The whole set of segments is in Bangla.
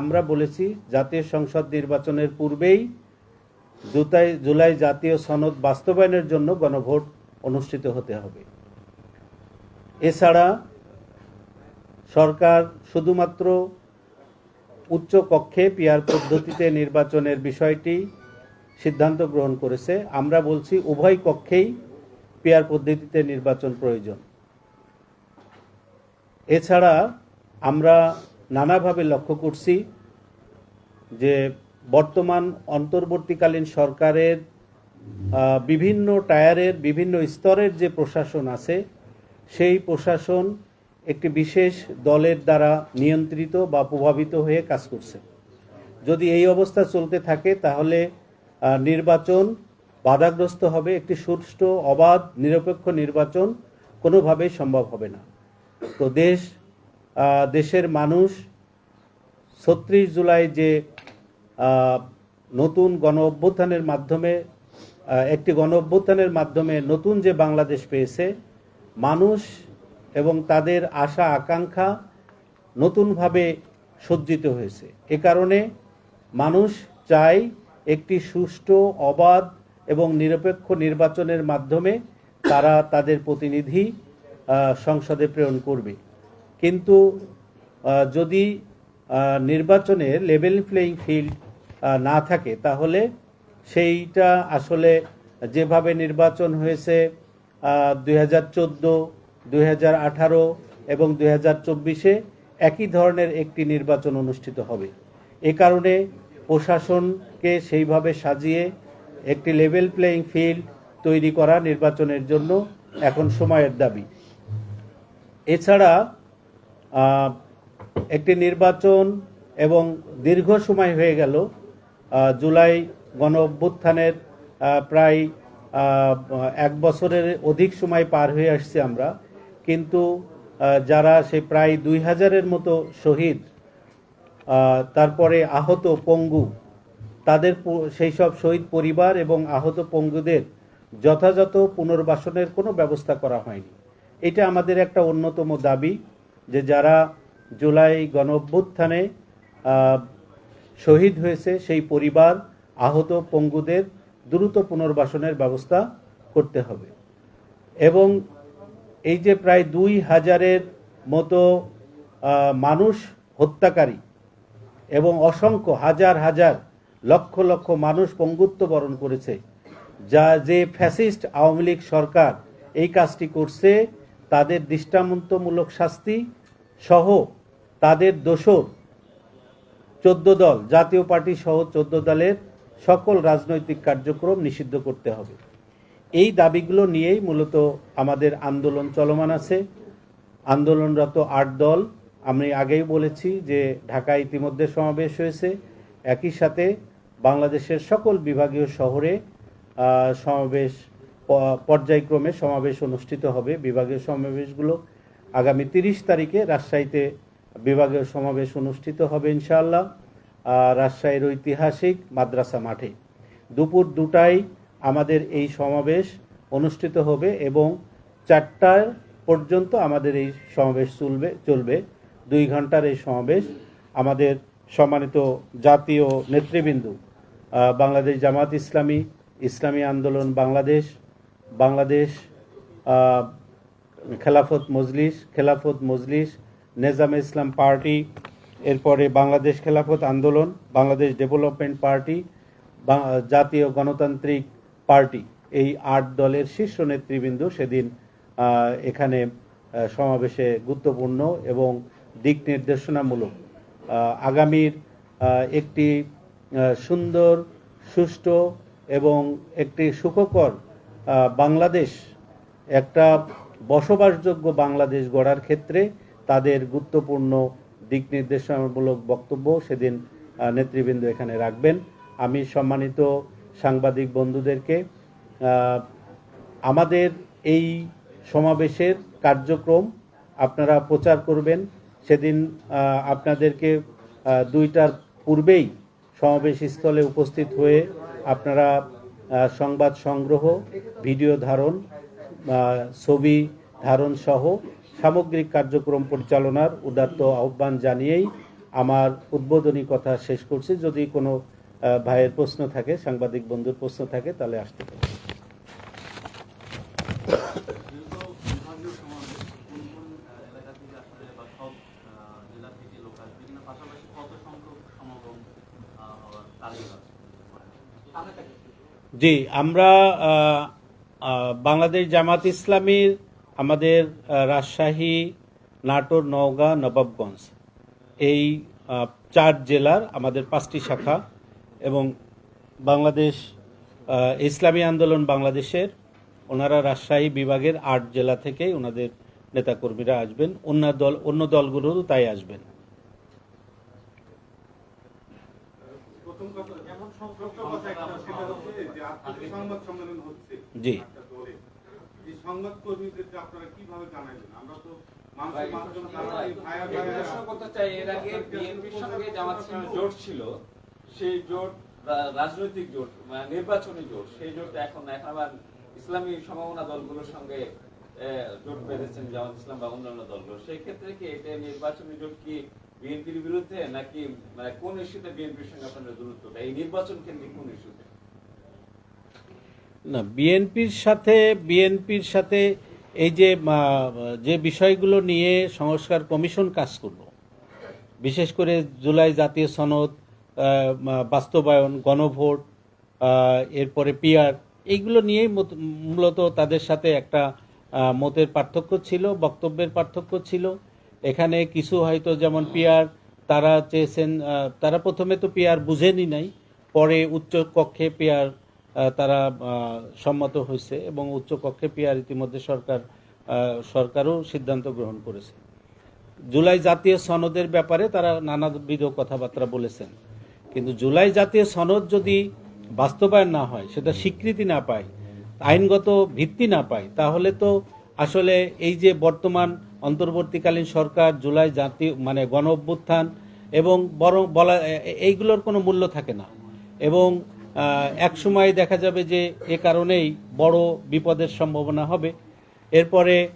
আমরা বলেছি জাতীয় সংসদ নির্বাচনের পূর্বেই জুতাই জুলাই জাতীয় সনদ বাস্তবায়নের জন্য গণভোট অনুষ্ঠিত হতে হবে। এছাড়া সরকার শুধুমাত্র উচ্চ কক্ষে পিয়ার পদ্ধতিতে নির্বাচনের বিষয়টি সিদ্ধান্ত গ্রহণ করেছে। আমরা বলছি উভয় কক্ষেই পিয়ার পদ্ধতিতে নির্বাচন প্রয়োজন। এছাড়া আমরা নানাভাবে লক্ষ্য করছি যে বর্তমান অন্তর্বর্তীকালীন সরকারের বিভিন্ন টায়ারের, বিভিন্ন স্তরের যে প্রশাসন আছে, সেই প্রশাসন একটি বিশেষ দলের দ্বারা নিয়ন্ত্রিত বা প্রভাবিত হয়ে কাজ করছে। যদি এই অবস্থা চলতে থাকে, তাহলে নির্বাচন বাধাগ্রস্ত হবে, একটি সুষ্ঠু, অবাধ, নিরপেক্ষ নির্বাচন কোনোভাবেই সম্ভব হবে না। তো দেশ দেশের মানুষ ছত্রিশ জুলাই যে নতুন গণ অভ্যুত্থানের মাধ্যমে একটি গণ অভ্যুত্থানের মাধ্যমে নতুন যে বাংলাদেশ পেয়েছে, মানুষ এবং তাদের আশা, আকাঙ্ক্ষা নতুনভাবে সজ্জিত হয়েছে। এ কারণে মানুষ চায় একটি সুষ্ঠু, অবাধ এবং নিরপেক্ষ নির্বাচনের মাধ্যমে তারা তাদের প্রতিনিধি সংসদে প্রেরণ করবে। কিন্তু যদি নির্বাচনে লেভেল প্লেয়িং ফিল্ড না থাকে, তাহলে সেইটা আসলে যেভাবে নির্বাচন হয়েছে দুই হাজার চোদ্দ, দুই হাজার আঠারো এবং দুই হাজার চব্বিশে একই ধরনের একটি নির্বাচন অনুষ্ঠিত হবে। এ কারণে প্রশাসনকে সেইভাবে সাজিয়ে একটি লেভেল প্লেয়িং ফিল্ড তৈরি করা নির্বাচনের জন্য এখন সময়ের দাবি। এছাড়া একটি নির্বাচন এবং দীর্ঘ সময় হয়ে গেল জুলাই গণ অভ্যুত্থানের প্রায় এক বছরের অধিক সময় পার হয়ে আসছে আমরা। কিন্তু যারা সে প্রায় দুই হাজারের মতো শহীদ তারপরে আহত পঙ্গু, তাদের সেই সব শহীদ পরিবার এবং আহত পঙ্গুদের যথাযথ পুনর্বাসনের কোনো ব্যবস্থা করা হয়নি। এটা আমাদের একটা অন্যতম দাবি। যে যারা জুলাই গণ অভ্যুত্থানে শহীদ হয়েছে, সেই পরিবার, আহত পঙ্গুদের দ্রুত পুনর্বাসনের ব্যবস্থা করতে হবে। এবং এই যে প্রায় দুই হাজারের মতো মানুষ হত্যাকারী এবং অসংখ্য হাজার হাজার লক্ষ লক্ষ মানুষ পঙ্গুত্ব বরণ করেছে, যা যে ফ্যাসিস্ট আওয়ামী লীগ সরকার এই কাজটি করছে, তাদের দৃষ্টান্তমূলক শাস্তি সহ তাদের দোষর চোদ্দ দল, জাতীয় পার্টি সহ চোদ্দ দলের সকল রাজনৈতিক কার্যক্রম নিষিদ্ধ করতে হবে। এই দাবিগুলো নিয়েই মূলত আমাদের আন্দোলন চলমান আছে। আন্দোলনরত আট দল, আমি আগেই বলেছি যে ঢাকায় ইতিমধ্যে সমাবেশ হয়েছে। একই সাথে বাংলাদেশের সকল বিভাগীয় শহরে সমাবেশ পর্যায়ক্রমে সমাবেশ অনুষ্ঠিত হবে। বিভাগীয় সমাবেশগুলো আগামী তিরিশ তারিখে রাজশাহীতে বিভাগীয় সমাবেশ অনুষ্ঠিত হবে ইনশাআল্লাহ রাজশাহীর ঐতিহাসিক মাদ্রাসা মাঠে। দুপুর দুটায় আমাদের এই সমাবেশ অনুষ্ঠিত হবে এবং চারটার পর্যন্ত আমাদের এই সমাবেশ চলবে চলবে। দুই ঘণ্টার এই সমাবেশ আমাদের সম্মানিত জাতীয় নেতৃবৃন্দ বাংলাদেশ জামাত ইসলামী ইসলামী আন্দোলন বাংলাদেশ বাংলাদেশ খেলাফত মজলিস খেলাফত মজলিস, নেজামে ইসলাম পার্টি, এরপরে বাংলাদেশ খেলাফত আন্দোলন, বাংলাদেশ ডেভেলপমেন্ট পার্টি জাতীয় গণতান্ত্রিক পার্টি। এই আট দলের শীর্ষ নেতৃবৃন্দ সেদিন এখানে সমাবেশে গুরুত্বপূর্ণ এবং দিক নির্দেশনামূলক। আগামীর একটি সুন্দর, সুষ্ঠু এবং একটি সুখকর বাংলাদেশ একটা বসবাসযোগ্য বাংলাদেশ গড়ার ক্ষেত্রে তাদের গুরুত্বপূর্ণ দিক নির্দেশনামূলক বক্তব্য সেদিন নেতৃবৃন্দ এখানে রাখবেন। আমি সম্মানিত সাংবাদিক বন্ধুদেরকে আমাদের এই সমাবেশের কার্যক্রম আপনারা প্রচার করবেন। সেদিন আপনাদেরকে দুইটার পূর্বেই সমাবেশ স্থলে উপস্থিত হয়ে আপনারা সংবাদ সংগ্রহ, ভিডিও ধারণ ছবি ধারণ সহ সামগ্রিক কার্যক্রম পরিচালনার উদাত্ত আহ্বান জানিয়েই আমার উদ্বোধনী কথা শেষ করছি। যদি কোনো ভাইয়ের প্রশ্ন থাকে, সাংবাদিক বন্ধুর প্রশ্ন থাকে, তাহলে আসতে পারে। জি, আমরা বাংলাদেশ জামাত ইসলামীর আমাদের রাজশাহী, নাটোর, নওগাঁ, নবাবগঞ্জ এই চার জেলার আমাদের পাঁচটি শাখা এবং বাংলাদেশ ইসলামী আন্দোলন বাংলাদেশের ওনারা রাজশাহী বিভাগের আট জেলা থেকেই ওনাদের নেতাকর্মীরা আসবেন। অন্য দল, অন্য দলগুলোরও তাই আসবেন। হচ্ছে। জি। একটা দলে, এই সংবাদ কর্মীদেরকে আপনারা কীভাবে জানাইবেন আমরা তো মানুষের মাধ্যমে জানাই ভাইয়া এই ভাইয়া প্রশ্ন করতে চাই এর আগে বিএনপির সঙ্গে জামাত ইসলামের জোট ছিল সেই জোট রাজনৈতিক জোট নির্বাচনী জোট সেই জোট এখন এখন আবার ইসলামী সম্ভাবনা দলগুলোর সঙ্গে আহ, জোট বেঁধেছেন জামাত ইসলাম বা অন্যান্য দলগুলো। সেই ক্ষেত্রে কি এটা নির্বাচনী জোট কি বিএনপির বিরুদ্ধে নাকি মানে কোন ইস্যুতে বিএনপির সঙ্গে আপনাদের দূরত্বটা? এই নির্বাচন কেন্দ্রিক কোন ইস্যুতে? না, বিএনপির সাথে বিএনপির সাথে এই যে যে বিষয়গুলো নিয়ে সংস্কার কমিশন কাজ করল, বিশেষ করে জুলাই জাতীয় সনদ বাস্তবায়ন, গণভোট এরপরে পিয়ার এইগুলো নিয়েই মূলত তাদের সাথে একটা মতের পার্থক্য ছিল, বক্তব্যের পার্থক্য ছিল। এখানে কিছু হয়তো যেমন পিয়ার তারা চেয়েছেন তারা প্রথমে তো পিয়ার বুঝেনি নাই, পরে উচ্চ কক্ষে পিয়ার তারা সম্মত হয়েছে এবং উচ্চ কক্ষে পিয়ার ইতিমধ্যে সরকার সরকারও সিদ্ধান্ত গ্রহণ করেছে। জুলাই জাতীয় সনদের ব্যাপারে তারা নানাবিধ কথাবার্তা বলেছেন। কিন্তু জুলাই জাতীয় সনদ যদি বাস্তবায়ন না হয়, সেটা স্বীকৃতি না পায়, আইনগত ভিত্তি না পায়, তাহলে তো আসলে এই যে বর্তমান অন্তর্বর্তীকালীন সরকার, জুলাই জাতীয় মানে গণ অভ্যুত্থান এবং বরং বলা এইগুলোর কোনো মূল্য থাকে না। এবং এক সময় দেখা যাবে যে এ কারণেই বড় বিপদের সম্ভাবনা হবে। এরপরে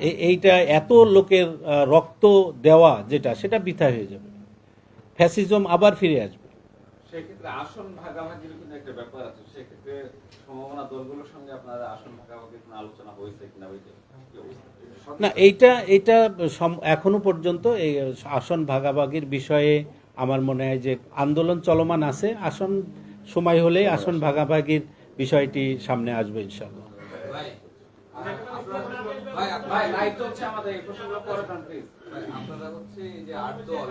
এইটা এত লোকের রক্ত দেওয়া যেটা সেটা বৃথা হয়ে যাবে। ফ্যাসিজম আবার ফিরে আসবে। সেক্ষেত্রে আসন ভাগাভাগির কিন্তু একটা ব্যাপার আছে। সেক্ষেত্রে সম্ভাবনা দলগুলোর সঙ্গে আপনারা আসন ভাগাভাগির কোনো আলোচনা হয়েছে কিনা ওই যে কি অবস্থা? না এইটা এইটা সম- এখনও পর্যন্ত এই আসন ভাগাভাগির বিষয়ে আমার মনে হয় যে আন্দোলন চলমান আছে আসন সময় হলেই আসন ভাগাভাগির বিষয়টি সামনে আসবে ইনশাল্লাহ আপনারা হচ্ছে যে আট দল।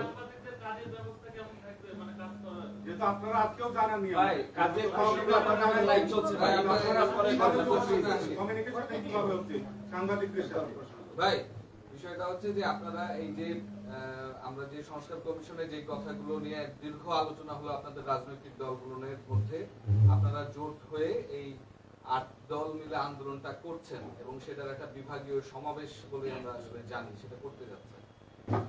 ভাই বিষয়টা হচ্ছে যে আপনারা এই যে আমরা যে সংস্কার কমিশনে যে কথাগুলো নিয়ে দীর্ঘ আলোচনা হলো আপনাদের রাজনৈতিক দলগুলোর মধ্যে আপনারা জোট হয়ে এই আট দল মিলে আন্দোলনটা করছেন এবং সেটার একটা বিভাগীয় সমাবেশ বলে আমরা আসলে জানি সেটা করতে যাচ্ছেন।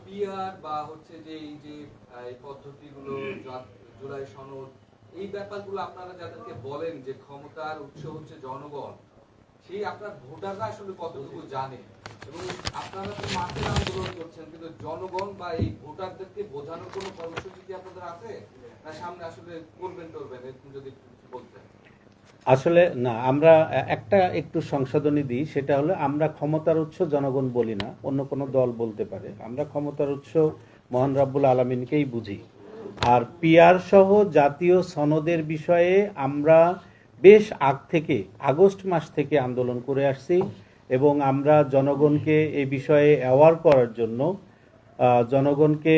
পিআর বা হচ্ছে যে এই যে এই পদ্ধতিগুলো জা- জুলাই সনদ এই ব্যাপারগুলো আপনারা যাদেরকে বলেন যে ক্ষমতার উৎস হচ্ছে জনগণ সেই আপনার ভোটাররা আসলে কতটুকু জানে? এবং আপনারা তো মাঠের আন্দোলন করছেন, কিন্তু জনগণ বা এই ভোটারদেরকে বোঝানোর কর্মসূচি কি আপনাদের আছে? না, সামনে আসলে করবেন যদি আসলে না, আমরা একটা একটু সংশোধনী দিই, সেটা হলো আমরা ক্ষমতার উৎস জনগণ বলি না, অন্য কোনো দল বলতে পারে। আমরা ক্ষমতার উৎস মহান রাব্বুল আলমিনকেই বুঝি। আর পিয়ার সহ জাতীয় সনদের বিষয়ে আমরা বেশ আগ থেকে, আগস্ট মাস থেকে আন্দোলন করে আসছি এবং আমরা জনগণকে এই বিষয়ে অ্যাওয়ার করার জন্য জনগণকে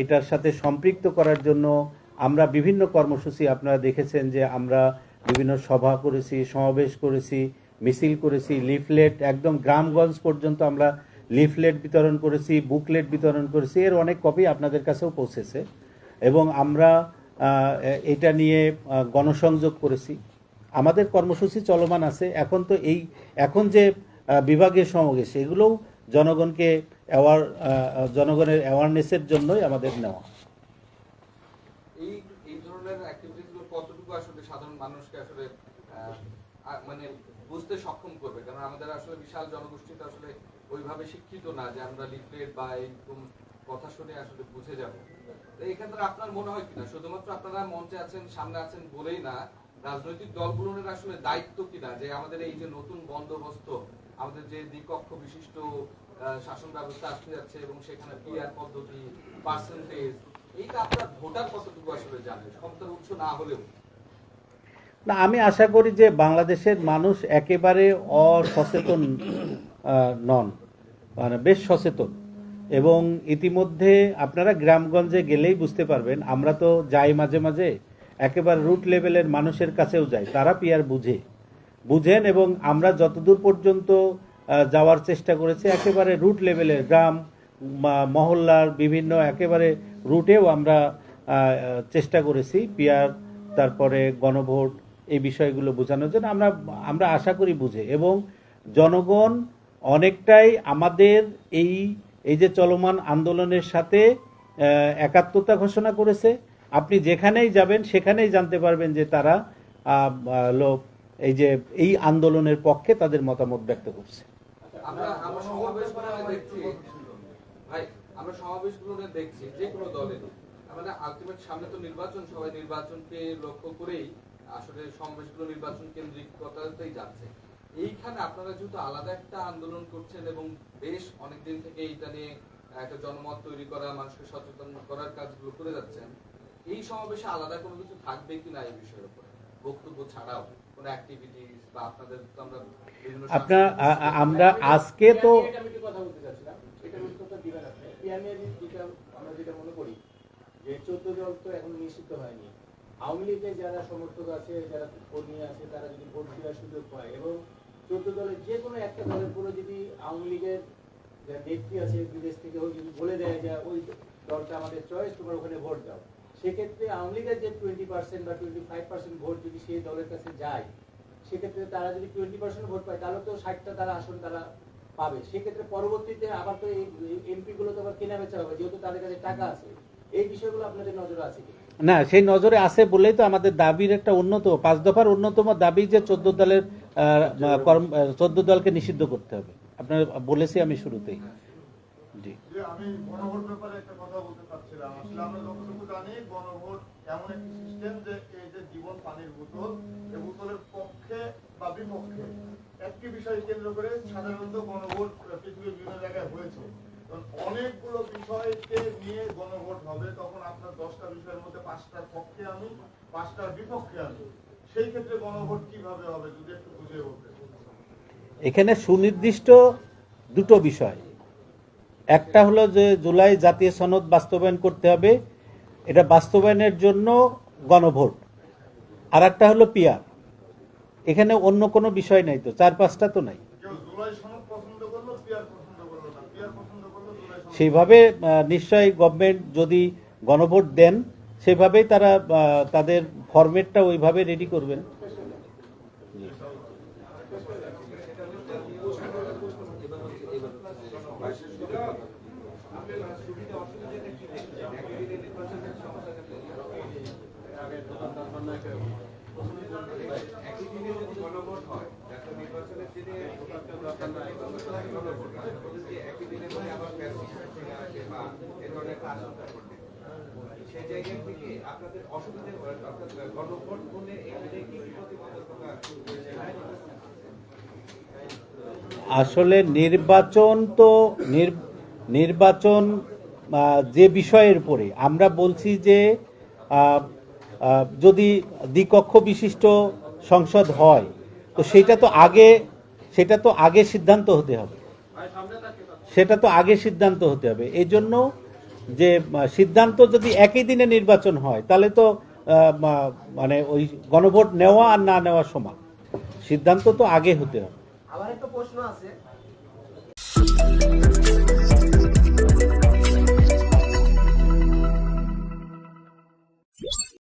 এটার সাথে সম্পৃক্ত করার জন্য আমরা বিভিন্ন কর্মসূচি আপনারা দেখেছেন যে আমরা বিভিন্ন সভা করেছি, সমাবেশ করেছি, মিছিল করেছি, লিফলেট, একদম গ্রামগঞ্জ পর্যন্ত আমরা লিফলেট বিতরণ করেছি, বুকলেট বিতরণ করেছি, এর অনেক কপি আপনাদের কাছেও পৌঁছেছে এবং আমরা এটা নিয়ে গণসংযোগ করেছি। আমাদের কর্মসূচি চলমান আছে। এখন তো এই, এখন যে বিভাগীয় সমাবেশ, এগুলোও জনগণকে অ্যাওয়ার জনগণের অ্যাওয়ারনেসের জন্যই আমাদের নেওয়া। এই ধরনের আসলে সাধারণ মানুষকে আসলে মানে বুঝতে সক্ষম করবে? কারণ আমাদের আসলে বিশাল জনগোষ্ঠী আসলে ওইভাবে শিক্ষিত না যে আমরা লিফলেট বা এরকম কথা শুনে আসলে বুঝে যাব। এক্ষেত্রে আপনার মনে হয় কিনা? শুধুমাত্র আপনারা মঞ্চে আছেন, সামনে আছেন বলেই না, রাজনৈতিক দলগুলোর আসলে দায়িত্ব কিনা? যে আমাদের এই যে নতুন বন্দোবস্ত, আমাদের যে দ্বিকক্ষ বিশিষ্ট শাসন ব্যবস্থা আসতে যাচ্ছে এবং সেখানে পিআর পদ্ধতি পার্সেন্টেজ এইটা আপনার ভোটার কতটুকু আসলে জানে? ক্ষমতার উৎস না হলেও। না, আমি আশা করি যে বাংলাদেশের মানুষ একেবারে অসচেতন নন। মানে বেশ সচেতন। এবং ইতিমধ্যে আপনারা গ্রামগঞ্জে গেলেই বুঝতে পারবেন, আমরা তো যাই মাঝে মাঝে, একেবারে রুট লেভেলের মানুষের কাছেও যাই, তারা পিয়ার বুঝে। বুঝেন এবং আমরা যতদূর পর্যন্ত যাওয়ার চেষ্টা করেছি, একেবারে রুট লেভেলের গ্রাম মহল্লার বিভিন্ন একেবারে রুটেও আমরা চেষ্টা করেছি পিয়ার, তারপরে গণভোট, এই বিষয়গুলো বোঝানোর জন্য আমরা আমরা আশা করি বুঝে। এবং জনগণ অনেকটাই আমাদের এই এই যে চলমান আন্দোলনের সাথে একাত্মতা ঘোষণা করেছে। আপনি যেখানেই যাবেন, সেখানেই জানতে পারবেন যে তারা এই যে, এই আন্দোলনের পক্ষে তাদের মতামত ব্যক্ত করছে। আমরা আমরা দেখছি। যে কোনো দলের আমাদের সামনে তো নির্বাচন, সবাই নির্বাচনকে লক্ষ্য করেই আসলে সমাবেশগুলো নির্বাচন কেন্দ্রিকতাতেই যাচ্ছে। এইখানে আপনারা যেহেতু আলাদা একটা আন্দোলন করছেন এবং বেশ অনেকদিন থেকে এইটা নিয়ে একটা জনমত তৈরি করা মানুষকে সচেতন করার কাজগুলো করে যাচ্ছেন এই সমাবেশে আলাদা কোনো কিছু থাকবে কিনা এই বিষয়ের উপরে? বক্তব্য ছাড়াও কোনো অ্যাক্টিভিটিস বা আপনাদের তো আমরা আপনার আজকে তো আমি কথা বলতে চাচ্ছিলাম। এটার উত্তরটা দিবেন আপনি যেটা আমরা যেটা মনে করি যে চোদ্দ দল তো এখন নিষিদ্ধ হয়নি। আওয়ামী লীগের যারা সমর্থক আছে যারা কর্মী আছে তারা যদি ভোট দেওয়ার সুযোগ পায় এবং চোদ্দ দলের যে কোনো একটা দলের পুরো যদি আওয়ামী লীগের নেত্রী আছে বিদেশ থেকে বলে দেয় যে ওই দলটা আমাদের চয়েস ওখানে ভোট দাও। সেক্ষেত্রে আওয়ামী লীগের যে টোয়েন্টি পার্সেন্ট বা টোয়েন্টি ফাইভ পার্সেন্ট ভোট যদি সেই দলের কাছে যায়, সেক্ষেত্রে তারা যদি টোয়েন্টি পার্সেন্ট ভোট পায়, তাহলে তো ষাটটা তারা আসন তারা পাবে। সেক্ষেত্রে পরবর্তীতে আবার তো এই এমপি গুলো তো আবার কেনা বেচা হবে, যেহেতু তাদের কাছে টাকা আছে। এই বিষয়গুলো আপনাদের নজরে আছে কি না, সেই নজরে আছে বলেই তো আমাদের দাবির একটা অন্যতম, পাঁচ দফার অন্যতম দাবি যে চোদ্দ দলের চোদ্দ দলকে নিষিদ্ধ করতে হবে। আপনার বলেছি আমি শুরুতেই। একটি বিষয় কেন্দ্র করে সাধারণত গণভোট পৃথিবীর বিভিন্ন জায়গায় হয়েছে। অনেকগুলো বিষয়কে নিয়ে গণভোট হবে, তখন আপনার দশটা বিষয়ের মধ্যে পাঁচটার পক্ষে আমি, পাঁচটার বিপক্ষে আমি। সেই ক্ষেত্রে গণভোট কীভাবে হবে যদি একটু বুঝিয়ে বলতেন এখানে সুনির্দিষ্ট দুটো বিষয়। একটা হলো যে জুলাই জাতীয় সনদ বাস্তবায়ন করতে হবে এটা বাস্তবায়নের জন্য গণভোট। আর একটা হলো পিয়ার এখানে অন্য কোনো বিষয় নাই তো চার পাঁচটা তো নাই। সেইভাবে নিশ্চয়ই গভর্নমেন্ট যদি গণভোট দেন সেভাবেই তারা তাদের ফরম্যাটটা ওইভাবে রেডি করবেন। একই দিনে আবার আসলে নির্বাচন তো নির- নির্বাচন যে বিষয়ের উপরে আমরা বলছি যে যদি দ্বিকক্ষ বিশিষ্ট সংসদ হয়, তো সেটা তো আগে, সেটা তো আগে সিদ্ধান্ত হতে হবে। সেটা তো আগে সিদ্ধান্ত হতে হবে। এই জন্য যে সিদ্ধান্ত যদি একই দিনে নির্বাচন হয়, তাহলে তো মানে ওই গণভোট নেওয়া আর না নেওয়া সমান। সিদ্ধান্ত তো আগে হতে হবে। আমার একটা প্রশ্ন আছে।